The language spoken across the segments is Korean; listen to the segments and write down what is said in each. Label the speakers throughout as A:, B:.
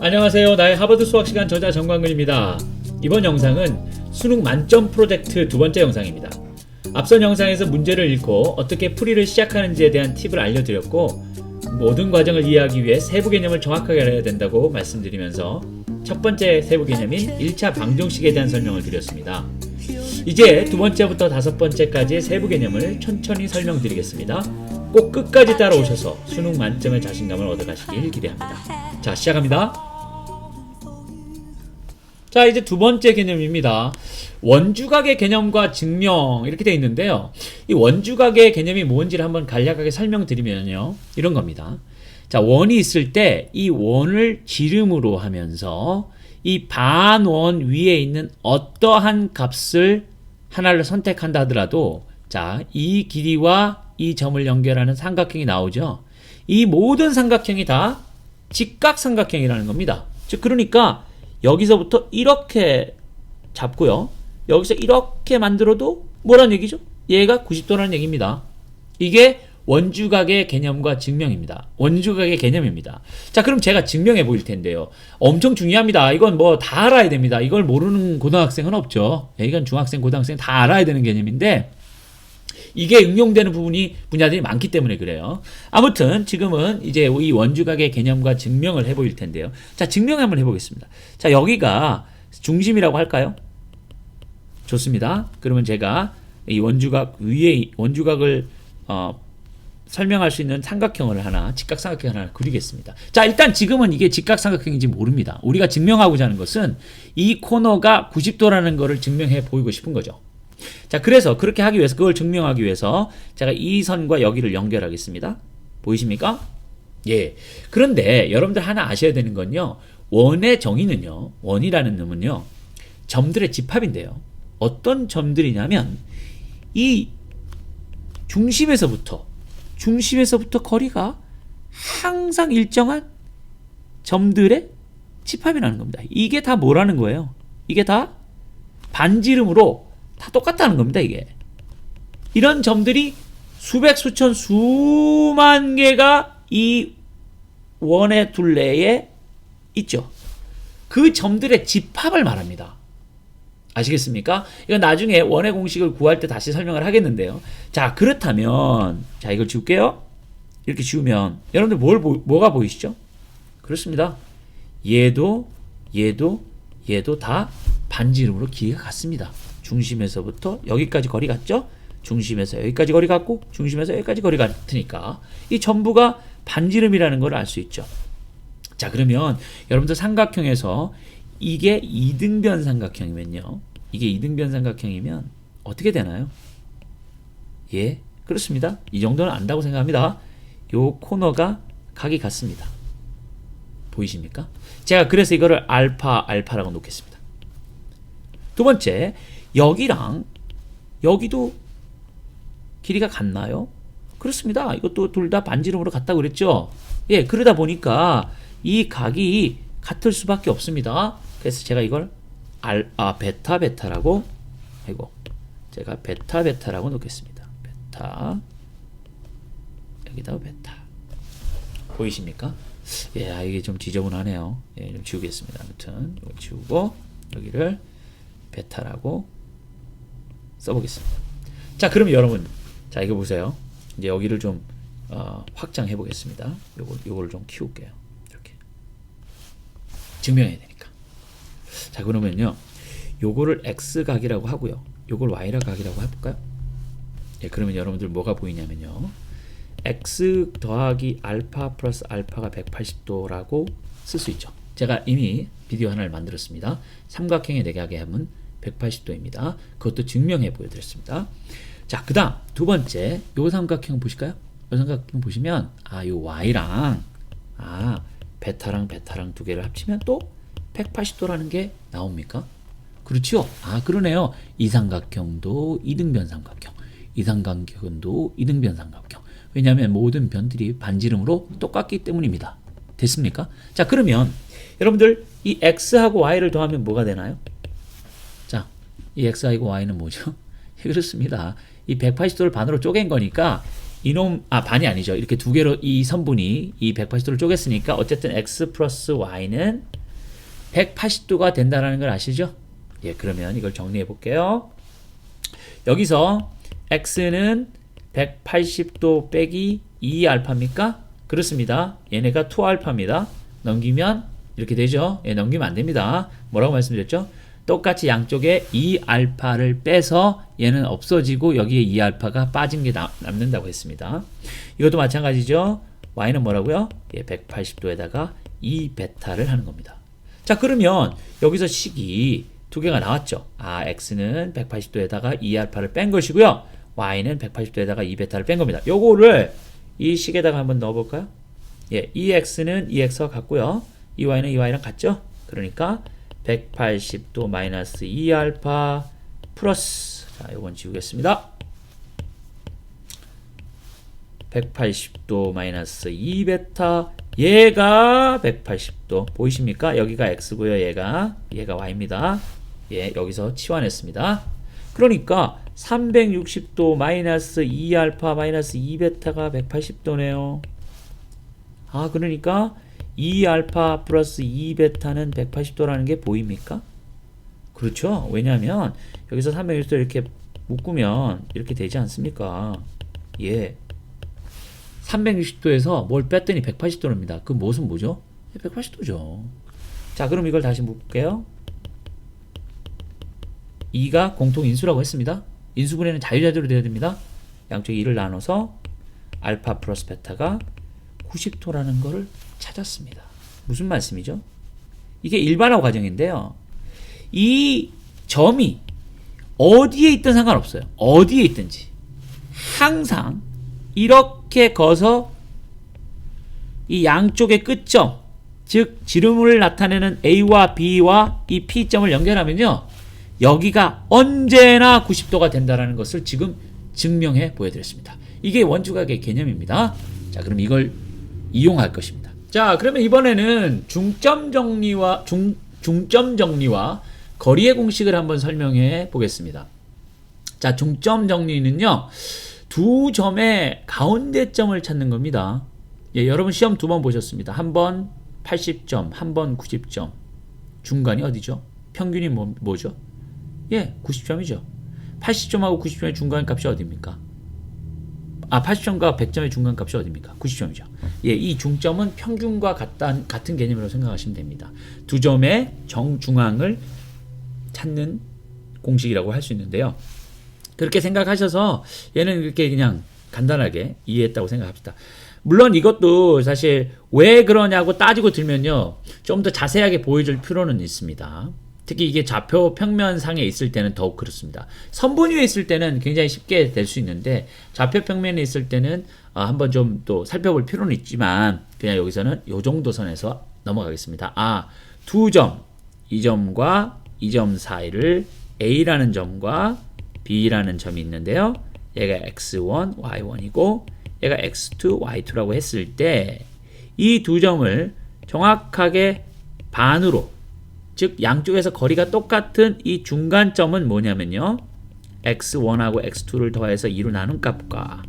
A: 안녕하세요. 나의 하버드 수학 시간 저자 정광근입니다. 이번 영상은 수능 만점 프로젝트 두 번째 영상입니다. 앞선 영상에서 문제를 읽고 어떻게 풀이를 시작하는지에 대한 팁을 알려드렸고 모든 과정을 이해하기 위해 세부 개념을 정확하게 알아야 된다고 말씀드리면서 첫 번째 세부 개념인 1차 방정식에 대한 설명을 드렸습니다. 이제 두 번째부터 다섯 번째까지의 세부 개념을 천천히 설명드리겠습니다. 꼭 끝까지 따라오셔서 수능 만점의 자신감을 얻어가시길 기대합니다. 자, 시작합니다. 자, 이제 두 번째 개념입니다. 원주각의 개념과 증명 이렇게 되어 있는데요. 이 원주각의 개념이 뭔지를 한번 간략하게 설명드리면요. 이런 겁니다. 자, 원이 있을 때 이 원을 지름으로 하면서 이 반원 위에 있는 어떠한 값을 하나를 선택한다 하더라도 자, 이 길이와 이 점을 연결하는 삼각형이 나오죠. 이 모든 삼각형이 다 직각삼각형이라는 겁니다. 즉 그러니까 여기서부터 이렇게 잡고요. 여기서 이렇게 만들어도 뭐란 얘기죠? 얘가 90도라는 얘기입니다. 이게 원주각의 개념과 증명입니다. 원주각의 개념입니다. 자, 그럼 제가 증명해 보일 텐데요. 엄청 중요합니다. 이건 뭐 다 알아야 됩니다. 이걸 모르는 고등학생은 없죠. 예, 이건 중학생, 고등학생 다 알아야 되는 개념인데 이게 응용되는 부분이 분야들이 많기 때문에 그래요. 아무튼 지금은 이제 이 원주각의 개념과 증명을 해보일 텐데요. 자, 증명 한번 해보겠습니다. 자, 여기가 중심이라고 할까요? 좋습니다. 그러면 제가 이 원주각 위에 원주각을 어, 설명할 수 있는 삼각형을 하나, 직각삼각형 하나 그리겠습니다. 자, 일단 지금은 이게 직각삼각형인지 모릅니다. 우리가 증명하고자 하는 것은 이 코너가 90도라는 것을 증명해 보이고 싶은 거죠. 자, 그래서 그렇게 하기 위해서 그걸 증명하기 위해서 제가 이 선과 여기를 연결하겠습니다. 보이십니까? 예. 그런데 여러분들 하나 아셔야 되는 건요. 원의 정의는요. 원이라는 놈은요. 점들의 집합인데요. 어떤 점들이냐면 이 중심에서부터 중심에서부터 거리가 항상 일정한 점들의 집합이라는 겁니다. 이게 다 뭐라는 거예요? 이게 다 반지름으로 다 똑같다는 겁니다, 이게. 이런 점들이 수백, 수천, 수만 개가 이 원의 둘레에 있죠. 그 점들의 집합을 말합니다. 아시겠습니까? 이건 나중에 원의 공식을 구할 때 다시 설명을 하겠는데요. 자, 그렇다면, 자, 이걸 지울게요. 이렇게 지우면, 여러분들 뭘, 보, 뭐가 보이시죠? 그렇습니다. 얘도, 얘도, 얘도 다 반지름으로 길이가 같습니다. 중심에서부터 여기까지 거리 같죠? 중심에서 여기까지 거리 같고, 중심에서 여기까지 거리 같으니까, 이 전부가 반지름이라는 걸 알 수 있죠. 자, 그러면 여러분들 삼각형에서 이게 이등변 삼각형이면요. 이게 이등변 삼각형이면 어떻게 되나요? 예, 그렇습니다. 이 정도는 안다고 생각합니다. 요 코너가 각이 같습니다. 보이십니까? 제가 그래서 이거를 알파 알파라고 놓겠습니다. 두 번째, 여기랑 여기도 길이가 같나요? 그렇습니다. 이것도 둘 다 반지름으로 같다고 그랬죠? 예, 그러다 보니까 이 각이 같을 수밖에 없습니다. 그래서 제가 이걸 알, 아, 베타 베타라고 아이고 제가 베타 베타라고 놓겠습니다. 베타 여기다 베타 보이십니까? 예, 아, 이게 좀 지저분하네요. 예, 좀 지우겠습니다. 아무튼 이거 지우고 여기를 베타라고 써보겠습니다. 자, 그럼 여러분, 자 이거 보세요. 이제 여기를 좀 어, 확장해 보겠습니다. 요거 요거를 좀 키울게요. 이렇게 증명해야 되니까. 자, 그러면요. 요거를 x 각이라고 하고요. 요걸 y 각이라고 해볼까요? 예, 그러면 여러분들 뭐가 보이냐면요. x 더하기 알파 플러스 알파가 180도라고 쓸 수 있죠. 제가 이미 비디오 하나를 만들었습니다. 삼각형의 내각의 함은 180도입니다. 그것도 증명해 보여드렸습니다. 자, 그 다음 두 번째 요 삼각형 보실까요? 요 삼각형 보시면 아, 요 y랑 아, 베타랑 베타랑 두 개를 합치면 또 180도라는 게 나옵니까? 그렇죠? 아, 그러네요. 이 삼각형도 이등변 삼각형. 이 삼각형도 이등변 삼각형. 왜냐하면 모든 변들이 반지름으로 똑같기 때문입니다. 됐습니까? 자, 그러면 여러분들 이 x하고 y를 더하면 뭐가 되나요? 자, 이 x하고 y는 뭐죠? 그렇습니다. 이 180도를 반으로 쪼갠 거니까 이놈 아 반이 아니죠. 이렇게 두 개로 이 선분이 이 180도를 쪼갰으니까 어쨌든 x 플러스 y는 180도가 된다는 걸 아시죠? 예, 그러면 이걸 정리해 볼게요. 여기서 x는 180도 빼기 2알파입니까? 그렇습니다. 얘네가 2알파입니다. 넘기면 이렇게 되죠. 예, 넘기면 안 됩니다. 뭐라고 말씀드렸죠? 똑같이 양쪽에 2알파를 빼서 얘는 없어지고 여기에 2알파가 빠진 게 남, 남는다고 했습니다. 이것도 마찬가지죠. y는 뭐라고요? 예, 180도에다가 2베타를 하는 겁니다. 자, 그러면 여기서 식이 두 개가 나왔죠. 아, x는 180도에다가 2알파를 뺀 것이고요. y는 180도에다가 2베타를 뺀 겁니다. 요거를 이 식에다가 한번 넣어 볼까요? 예, 이 x는 이 x와 같고요. 이 y는 이 y랑 같죠? 그러니까 180도 마이너스 2알파 플러스 자, 요건 지우겠습니다. 180도 마이너스 2베타 얘가 180도 보이십니까? 여기가 x고요. 얘가 얘가 y입니다. 예, 여기서 치환했습니다. 그러니까 360도 마이너스 2알파 마이너스 2베타가 180도네요. 아, 그러니까 2알파 플러스 2베타는 180도라는 게 보입니까? 그렇죠. 왜냐하면 여기서 360도 이렇게 묶으면 이렇게 되지 않습니까? 예. 360도에서 뭘 뺐더니 180도입니다. 그 무엇은 뭐죠? 180도죠. 자, 그럼 이걸 다시 묶을게요. 2가 공통 인수라고 했습니다. 인수분해는 자유자재로 되어야 됩니다. 양쪽 2를 나눠서 알파 플러스 베타가 90도라는 거를 찾았습니다. 무슨 말씀이죠? 이게 일반화 과정인데요. 이 점이 어디에 있든 상관없어요. 어디에 있든지. 항상 이렇게 거서 이 양쪽의 끝점, 즉 지름을 나타내는 A와 B와 이 P점을 연결하면요. 여기가 언제나 90도가 된다는 것을 지금 증명해 보여드렸습니다. 이게 원주각의 개념입니다. 자, 그럼 이걸 이용할 것입니다. 자, 그러면 이번에는 중점 정리와 중, 중점 정리와 거리의 공식을 한번 설명해 보겠습니다. 자, 중점 정리는요. 두 점의 가운데점을 찾는 겁니다. 예, 여러분 시험 두 번 보셨습니다. 한 번 80점, 한 번 90점. 중간이 어디죠? 평균이 뭐, 뭐죠? 예, 90점이죠. 80점하고 90점의 중간 값이 어디입니까? 아, 80점과 100점의 중간 값이 어디입니까? 90점이죠. 예, 이 중점은 평균과 같단, 같은 개념으로 생각하시면 됩니다. 두 점의 정중앙을 찾는 공식이라고 할 수 있는데요. 그렇게 생각하셔서 얘는 이렇게 그냥 간단하게 이해했다고 생각합시다. 물론 이것도 사실 왜 그러냐고 따지고 들면요. 좀 더 자세하게 보여줄 필요는 있습니다. 특히 이게 좌표 평면상에 있을 때는 더욱 그렇습니다. 선분 위에 있을 때는 굉장히 쉽게 될 수 있는데 좌표 평면에 있을 때는 어, 한번 좀 또 살펴볼 필요는 있지만 그냥 여기서는 요 정도 선에서 넘어가겠습니다. 아, 두 점, 이 점과 이 점 사이를 A라는 점과 B라는 점이 있는데요. 얘가 x1, y1이고 얘가 x2, y2라고 했을 때 이 두 점을 정확하게 반으로 즉 양쪽에서 거리가 똑같은 이 중간점은 뭐냐면요. x1하고 x2를 더해서 2로 나눈 값과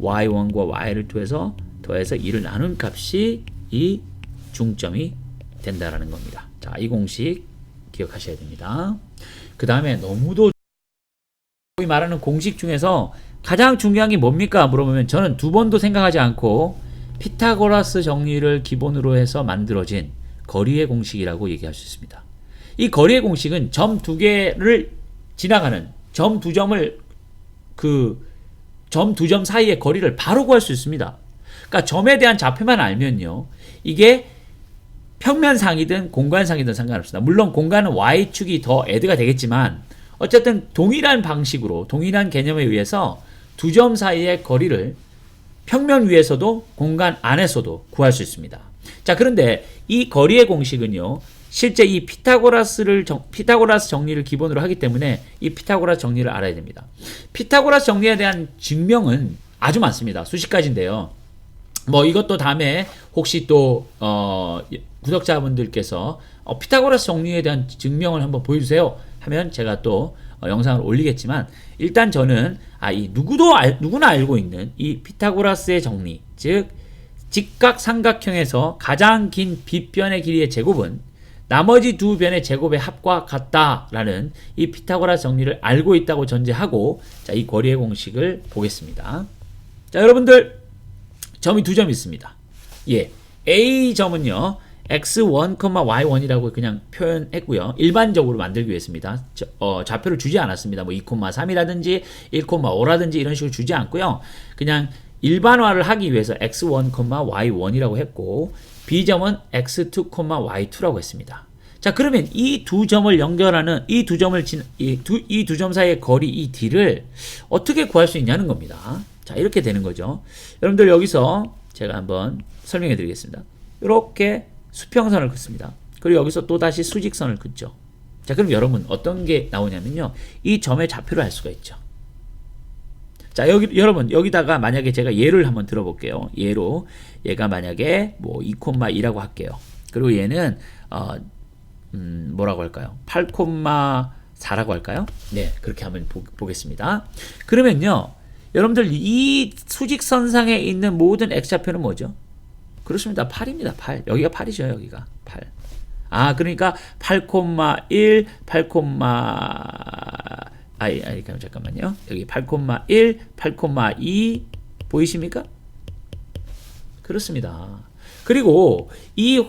A: y1과 y를 더해서 더해서 2를 나눈 값이 이 중점이 된다라는 겁니다. 자, 이 공식 기억하셔야 됩니다. 그 다음에 너무도 소위 말하는 공식 중에서 가장 중요한 게 뭡니까? 물어보면 저는 두 번도 생각하지 않고 피타고라스 정리를 기본으로 해서 만들어진 거리의 공식이라고 얘기할 수 있습니다. 이 거리의 공식은 점 두 개를 지나가는 점 두 점을 그 점두점 사이의 거리를 바로 구할 수 있습니다. 그러니까 점에 대한 좌표만 알면요. 이게 평면상이든 공간상이든 상관없습니다. 물론 공간은 y축이 더 애드가 되겠지만 어쨌든 동일한 방식으로 동일한 개념에 의해서 두 점 사이의 거리를 평면 위에서도 공간 안에서도 구할 수 있습니다. 자, 그런데 이 거리의 공식은요. 실제 이 피타고라스를 정, 피타고라스 정리를 기본으로 하기 때문에 이 피타고라스 정리를 알아야 됩니다. 피타고라스 정리에 대한 증명은 아주 많습니다. 수십 가지인데요. 뭐 이것도 다음에 혹시 또 어, 구독자분들께서 어, 피타고라스 정리에 대한 증명을 한번 보여주세요 하면 제가 또 어, 영상을 올리겠지만 일단 저는 아 이 누구도 알, 누구나 알고 있는 이 피타고라스의 정리 즉 직각 삼각형에서 가장 긴 빗변의 길이의 제곱은 나머지 두 변의 제곱의 합과 같다라는 이 피타고라스 정리를 알고 있다고 전제하고 자, 이 거리의 공식을 보겠습니다. 자, 여러분들 점이 두 점 있습니다. 예. A 점은요. x1, y1이라고 그냥 표현했고요. 일반적으로 만들기 위해서입니다. 저, 어, 좌표를 주지 않았습니다. 뭐 2,3이라든지 1,5라든지 이런 식으로 주지 않고요. 그냥 일반화를 하기 위해서 x1, y1이라고 했고 B점은 x2, y2라고 했습니다. 자, 그러면 이 두 점을 연결하는 이 두 점을 이 두 점 사이의 거리 이 d를 어떻게 구할 수 있냐는 겁니다. 자, 이렇게 되는 거죠. 여러분들 여기서 제가 한번 설명해 드리겠습니다. 이렇게 수평선을 긋습니다. 그리고 여기서 또 다시 수직선을 긋죠. 자, 그럼 여러분 어떤 게 나오냐면요. 이 점의 좌표를 알 수가 있죠. 자, 여기 여러분 여기다가 만약에 제가 예를 한번 들어볼게요. 예로 얘가 만약에 뭐 2,2라고 할게요. 그리고 얘는 어 음, 뭐라고 할까요? 8,4라고 할까요? 네, 그렇게 한번 보, 보겠습니다. 그러면요. 여러분들 이 수직선상에 있는 모든 x좌표는 뭐죠? 그렇습니다. 8입니다. 8. 여기가 8이죠. 여기가 8. 아, 그러니까 8,1, 8, 아이, 아이, 잠깐만요. 여기 8,1, 8,2 보이십니까? 그렇습니다. 그리고 이,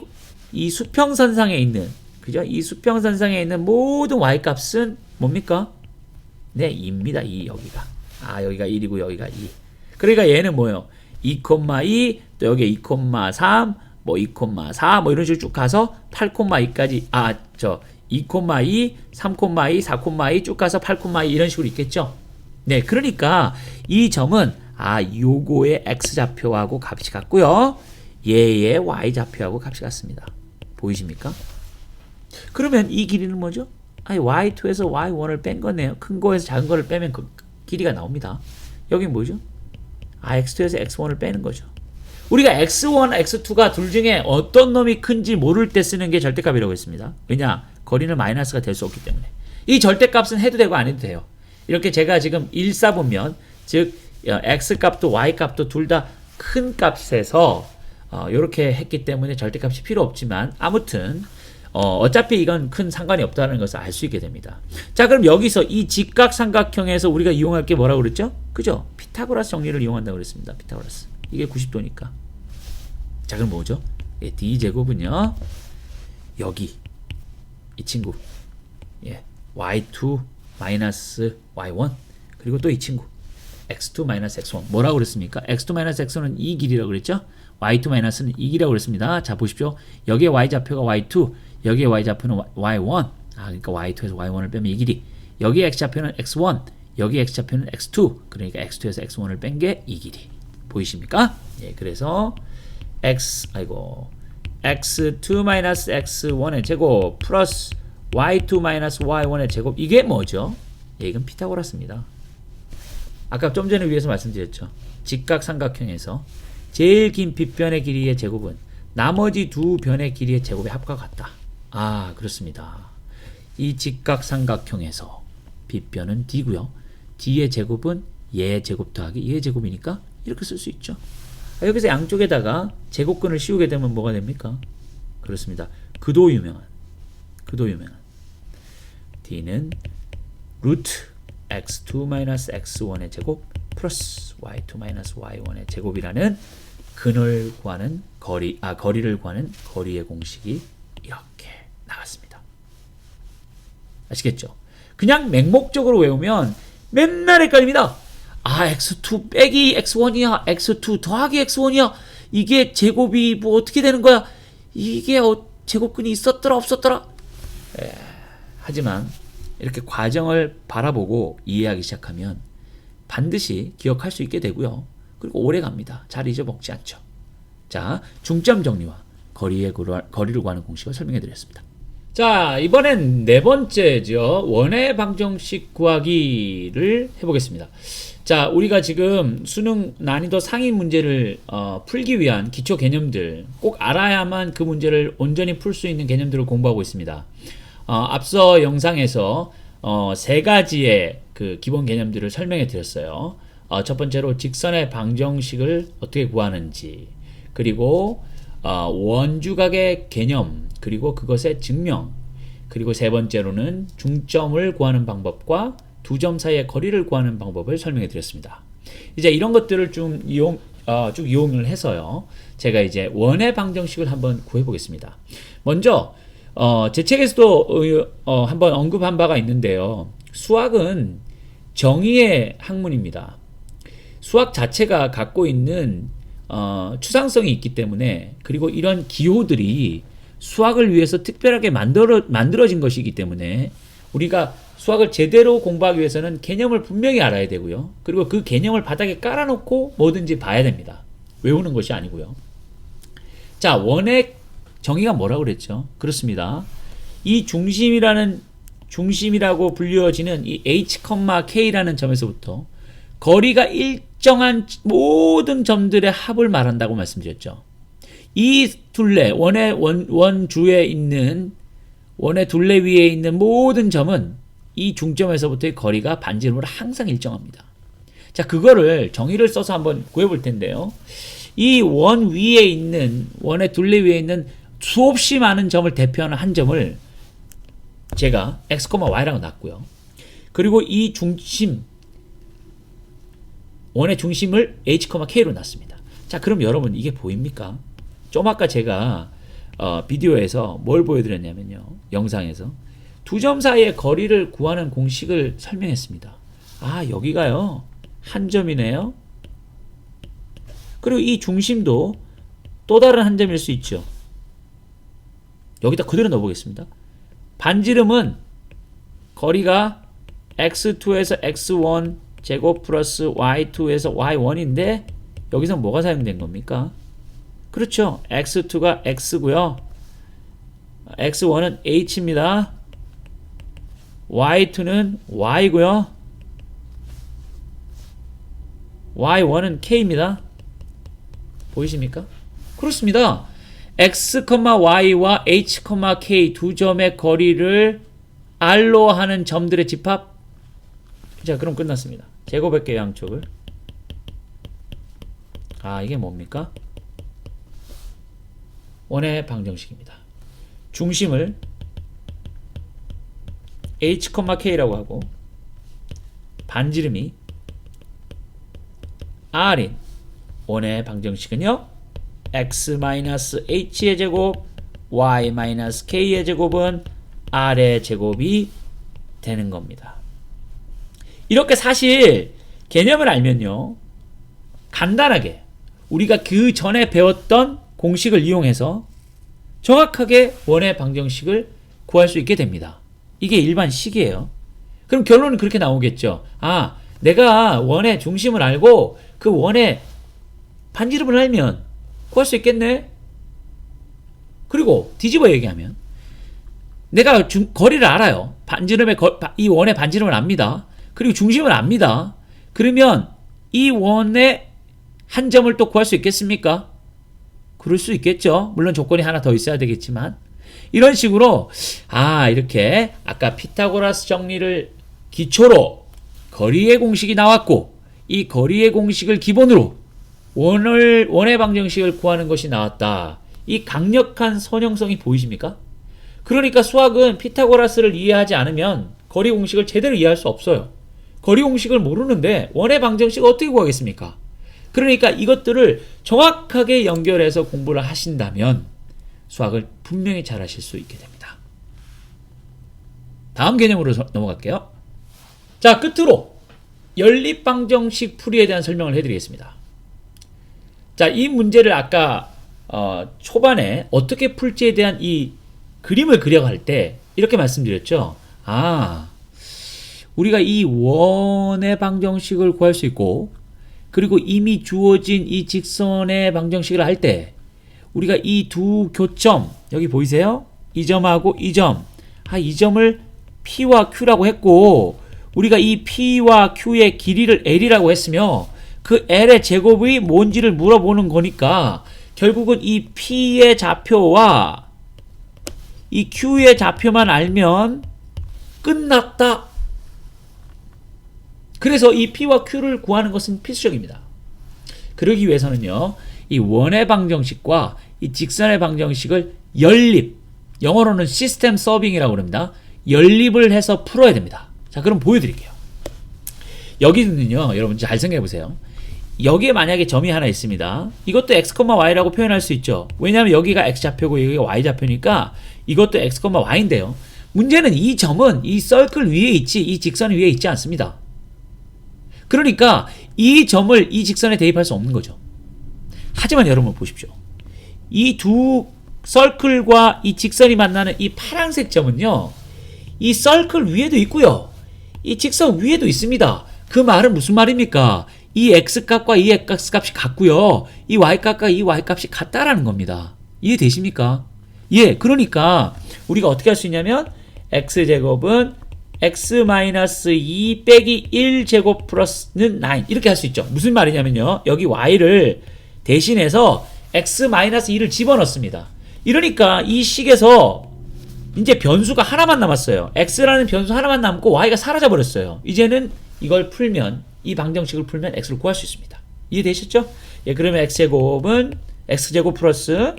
A: 이 수평선상에 있는, 그죠? 이 수평선상에 있는 모든 y 값은 뭡니까? 네, 2입니다. 2, 여기가. 아, 여기가 1이고 여기가 2. 그러니까 얘는 뭐예요? 2,2, 또 여기 2,3, 뭐 2,4, 뭐 이런 식으로 쭉 가서 8,2까지, 아, 저, 2,2, 3,2, 4,2 쭉 가서 8,2 이런 식으로 있겠죠? 네, 그러니까 이 점은 아, 요거의 x좌표하고 값이 같고요. 얘의 y좌표하고 값이 같습니다. 보이십니까? 그러면 이 길이는 뭐죠? 아니, y2에서 y1을 뺀 거네요. 큰 거에서 작은 거를 빼면 그 길이가 나옵니다. 여기 뭐죠? 아, x2에서 x1을 빼는 거죠. 우리가 x1, x2가 둘 중에 어떤 놈이 큰지 모를 때 쓰는 게 절대값이라고 했습니다. 왜냐? 거리는 마이너스가 될 수 없기 때문에. 이 절대값은 해도 되고 안 해도 돼요. 이렇게 제가 지금 1, 4 보면 즉 x 값도 y 값도 둘 다 큰 값에서 어, 이렇게 했기 때문에 절대값이 필요 없지만 아무튼 어, 어차피 이건 큰 상관이 없다는 것을 알 수 있게 됩니다. 자, 그럼 여기서 이 직각삼각형에서 우리가 이용할 게 뭐라고 그랬죠? 그죠? 피타고라스 정리를 이용한다고 그랬습니다. 피타고라스. 이게 90도니까. 자, 그럼 뭐죠? 예, d제곱은요. 여기 이 친구. 예. y2 마이너스 y1 그리고 또 이 친구 x2 마이너스 x1 뭐라고 그랬습니까? x2 마이너스 x1은 이 길이라고 그랬죠? y2 마이너스는 이 길이라고 그랬습니다. 자 보십시오. 여기에 y좌표가 y2 여기에 y좌표는 y1 아 그러니까 y2에서 y1을 빼면 이 길이 여기에 x좌표는 x1 여기 x좌표는 x2 그러니까 x2에서 x1을 뺀 게 이 길이 보이십니까? 예 그래서 x 아이고 x2 마이너스 x1의 제곱 플러스 y2 마이너스 y1의 제곱 이게 뭐죠? 예, 이건 피타고라스입니다. 아까 좀 전에 위에서 말씀드렸죠. 직각삼각형에서 제일 긴 빗변의 길이의 제곱은 나머지 두 변의 길이의 제곱의 합과 같다. 아, 그렇습니다. 이 직각삼각형에서 빗변은 d고요. d의 제곱은 얘 제곱 더하기 얘 제곱이니까 이렇게 쓸 수 있죠. 아, 여기서 양쪽에다가 제곱근을 씌우게 되면 뭐가 됩니까? 그렇습니다. 그도 유명한 그도 유명한 d는 루트 x2 x1의 제곱 플러스 y2 y1의 제곱이라는 근을 구하는 거리 아 거리를 구하는 거리의 공식이 이렇게 나왔습니다. 아시겠죠? 그냥 맹목적으로 외우면 맨날 헷갈립니다. 아 x2 빼기 x1이야 x2 더하기 x1이야. 이게 제곱이 뭐 어떻게 되는 거야? 이게 어, 제곱근이 있었더라 없었더라? 에, 하지만 이렇게 과정을 바라보고 이해하기 시작하면 반드시 기억할 수 있게 되고요. 그리고 오래 갑니다. 잘 잊어먹지 않죠. 자 중점 정리와 거리의 거리를 구하는 공식을 설명해 드렸습니다. 자 이번엔 네 번째죠 원의 방정식 구하기를 해보겠습니다 자, 우리가 지금 수능 난이도 상위 문제를 어, 풀기 위한 기초 개념들 꼭 알아야만 그 문제를 온전히 풀 수 있는 개념들을 공부하고 있습니다. 어, 앞서 영상에서 어, 세 가지의 그 기본 개념들을 설명해 드렸어요. 어, 첫 번째로 직선의 방정식을 어떻게 구하는지, 그리고 어, 원주각의 개념, 그리고 그것의 증명, 그리고 세 번째로는 중점을 구하는 방법과 두 점 사이의 거리를 구하는 방법을 설명해 드렸습니다. 이제 이런 것들을 좀 이용, 어, 쭉 이용을 해서요. 제가 이제 원의 방정식을 한번 구해 보겠습니다. 먼저, 어, 제 책에서도 어, 어, 한번 언급한 바가 있는데요. 수학은 정의의 학문입니다. 수학 자체가 갖고 있는 어, 추상성이 있기 때문에 그리고 이런 기호들이 수학을 위해서 특별하게 만들어, 만들어진 것이기 때문에 우리가 수학을 제대로 공부하기 위해서는 개념을 분명히 알아야 되고요. 그리고 그 개념을 바닥에 깔아놓고 뭐든지 봐야 됩니다. 외우는 것이 아니고요. 자, 원의 정의가 뭐라고 그랬죠? 그렇습니다. 이 중심이라는 중심이라고 불리워지는 이 h, k라는 점에서부터 거리가 일정한 모든 점들의 합을 말한다고 말씀드렸죠. 이 둘레 원의 원, 원주에 있는 원의 둘레 위에 있는 모든 점은 이 중점에서부터의 거리가 반지름으로 항상 일정합니다. 자, 그거를 정의를 써서 한번 구해볼 텐데요. 이 원 위에 있는 원의 둘레 위에 있는 수없이 많은 점을 대표하는 한 점을 제가 x, y라고 놨고요. 그리고 이 중심 원의 중심을 h, k로 놨습니다. 자, 그럼 여러분 이게 보입니까? 좀 아까 제가 어, 비디오에서 뭘 보여드렸냐면요. 영상에서 두 점 사이의 거리를 구하는 공식을 설명했습니다. 아, 여기가요. 한 점이네요. 그리고 이 중심도 또 다른 한 점일 수 있죠. 여기다 그대로 넣어보겠습니다. 반지름은 거리가 x2에서 x1 제곱 플러스 y2에서 y1인데 여기서 뭐가 사용된 겁니까? 그렇죠. x2가 x고요. x1은 h입니다. Y2는 y고요. y1은 k입니다. 보이십니까? 그렇습니다. x, y와 h, k 두 점의 거리를 r로 하는 점들의 집합. 자, 그럼 끝났습니다. 제곱할게요, 양쪽을. 아, 이게 뭡니까? 원의 방정식입니다. 중심을 h, k라고 하고 반지름이 r인 원의 방정식은요. x-h의 제곱 y-k의 제곱은 r의 제곱이 되는 겁니다. 이렇게 사실 개념을 알면요. 간단하게 우리가 그 전에 배웠던 공식을 이용해서 정확하게 원의 방정식을 구할 수 있게 됩니다. 이게 일반 식이에요. 그럼 결론은 그렇게 나오겠죠. 아, 내가 원의 중심을 알고 그 원의 반지름을 알면 구할 수 있겠네? 그리고 뒤집어 얘기하면 내가 중, 거리를 알아요. 반지름의 거, 이 원의 반지름을 압니다. 그리고 중심을 압니다. 그러면 이 원의 한 점을 또 구할 수 있겠습니까? 그럴 수 있겠죠. 물론 조건이 하나 더 있어야 되겠지만 이런 식으로 아 이렇게 아까 피타고라스 정리를 기초로 거리의 공식이 나왔고 이 거리의 공식을 기본으로 원을 원의 방정식을 구하는 것이 나왔다. 이 강력한 선형성이 보이십니까? 그러니까 수학은 피타고라스를 이해하지 않으면 거리 공식을 제대로 이해할 수 없어요. 거리 공식을 모르는데 원의 방정식을 어떻게 구하겠습니까? 그러니까 이것들을 정확하게 연결해서 공부를 하신다면 수학을 분명히 잘 하실 수 있게 됩니다. 다음 개념으로 넘어갈게요. 자, 끝으로 연립방정식 풀이에 대한 설명을 해드리겠습니다. 자, 이 문제를 아까 어, 초반에 어떻게 풀지에 대한 이 그림을 그려갈 때 이렇게 말씀드렸죠. 아, 우리가 이 원의 방정식을 구할 수 있고 그리고 이미 주어진 이 직선의 방정식을 할 때 우리가 이 두 교점 여기 보이세요? 이 점하고 이 점. 아, 이 점을 P와 Q라고 했고 우리가 이 P와 Q의 길이를 L이라고 했으며 그 L의 제곱이 뭔지를 물어보는 거니까 결국은 이 P의 좌표와 이 Q의 좌표만 알면 끝났다. 그래서 이 P와 Q를 구하는 것은 필수적입니다. 그러기 위해서는요, 이 원의 방정식과 이 직선의 방정식을 연립, 영어로는 시스템 서빙이라고 합니다. 연립을 해서 풀어야 됩니다. 자, 그럼 보여드릴게요. 여기는요, 여러분 잘 생각해 보세요. 여기에 만약에 점이 하나 있습니다. 이것도 x, y라고 표현할 수 있죠. 왜냐하면 여기가 x 좌표고 여기가 y 좌표니까 이것도 x, y인데요. 문제는 이 점은 이 서클 위에 있지 이 직선 위에 있지 않습니다. 그러니까 이 점을 이 직선에 대입할 수 없는 거죠. 하지만 여러분 보십시오. 이 두 서클과 이 직선이 만나는 이 파란색 점은요. 이 서클 위에도 있고요. 이 직선 위에도 있습니다. 그 말은 무슨 말입니까? 이 x값과 이 x값이 같고요. 이 y값과 이 y값이 같다라는 겁니다. 이해되십니까? 예, 그러니까 우리가 어떻게 할 수 있냐면 x제곱은 x-2 빼기 1제곱 플러스는 9 이렇게 할 수 있죠. 무슨 말이냐면요. 여기 y를 대신해서 x-2를 집어넣습니다. 이러니까 이 식에서 이제 변수가 하나만 남았어요. x라는 변수 하나만 남고 y가 사라져 버렸어요. 이제는 이걸 풀면 이 방정식을 풀면 x를 구할 수 있습니다. 이해되셨죠? 예, 그러면 x제곱은 x제곱 플러스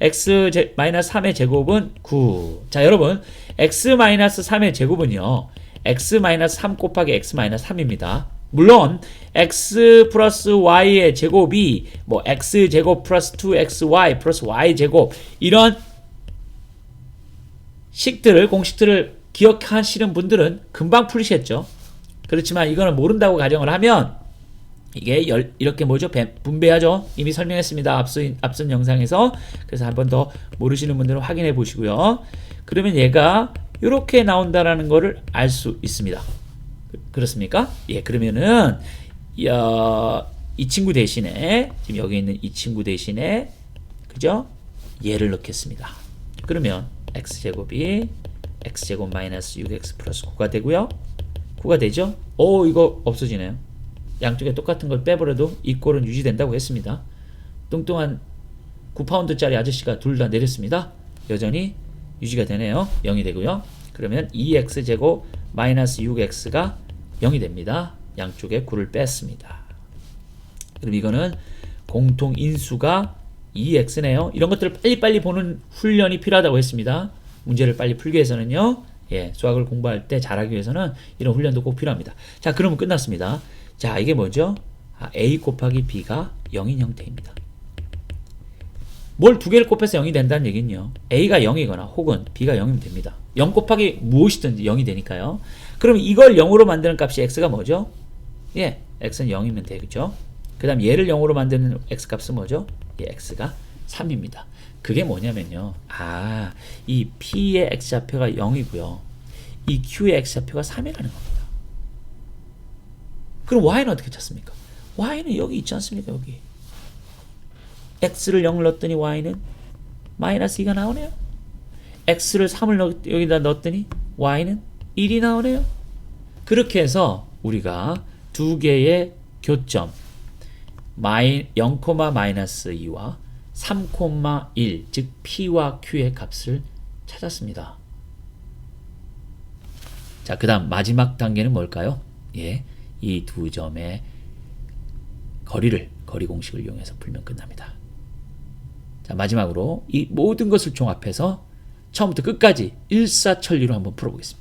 A: x 제, 마이너스 3의 제곱은 9. 자, 여러분, x 마이너스 3의 제곱은요. x 마이너스 3 곱하기 x 마이너스 3입니다. 물론 x 플러스 y의 제곱이 뭐 x 제곱 플러스 2xy 플러스 y 제곱 이런 식들을 공식들을 기억하시는 분들은 금방 풀리셨죠. 그렇지만 이거는 모른다고 가정을 하면 이게 열, 이렇게 뭐죠? 배- 분배하죠. 이미 설명했습니다. 앞선 앞선 영상에서 그래서 한 번 더 모르시는 분들은 확인해 보시고요. 그러면 얘가 이렇게 나온다라는 거를 알 수 있습니다. 그- 그렇습니까? 예, 그러면은 야, 이 친구 대신에 지금 여기 있는 이 친구 대신에 그죠? 얘를 넣겠습니다. 그러면 x 제곱이 x 제곱 마이너스 6x 플러스 9가 되고요. 9가 되죠? 오 이거 없어지네요. 양쪽에 똑같은 걸 빼버려도 이 꼴은 유지된다고 했습니다. 뚱뚱한 9파운드짜리 아저씨가 둘 다 내렸습니다. 여전히 유지가 되네요. 0이 되고요. 그러면 2x 제곱 마이너스 6x가 0이 됩니다. 양쪽에 9를 뺐습니다. 그럼 이거는 공통 인수가 2x네요. 이런 것들을 빨리빨리 보는 훈련이 필요하다고 했습니다. 문제를 빨리 풀기 위해서는요. 예, 수학을 공부할 때 잘하기 위해서는 이런 훈련도 꼭 필요합니다. 자, 그러면 끝났습니다. 자, 이게 뭐죠? 아, a 곱하기 b가 0인 형태입니다. 뭘 두 개를 곱해서 0이 된다는 얘기는요. a가 0이거나 혹은 b가 0이면 됩니다. 0 곱하기 무엇이든지 0이 되니까요. 그럼 이걸 0으로 만드는 값이 x가 뭐죠? 예, x는 0이면 되겠죠. 그 다음 얘를 0으로 만드는 x값은 뭐죠? 예, x가 3입니다. 그게 뭐냐면요. 아, 이 p의 x좌표가 0이고요. 이 q의 x좌표가 3이라는 겁니다. 그럼 y는 어떻게 찾습니까? y는 여기 있지 않습니까? 여기. X를 0을 넣었더니 y는 마이너스 2가 나오네요. x를 3을 넣, 여기다 넣었더니 y는 1이 나오네요. 그렇게 해서 우리가 두 개의 교점 마이 0, 마이너스 2와 3, 1, 즉 P와 Q의 값을 찾았습니다. 자, 그 다음 마지막 단계는 뭘까요? 예, 이 두 점의 거리를, 거리 공식을 이용해서 풀면 끝납니다. 자, 마지막으로 이 모든 것을 종합해서 처음부터 끝까지 일사천리로 한번 풀어보겠습니다.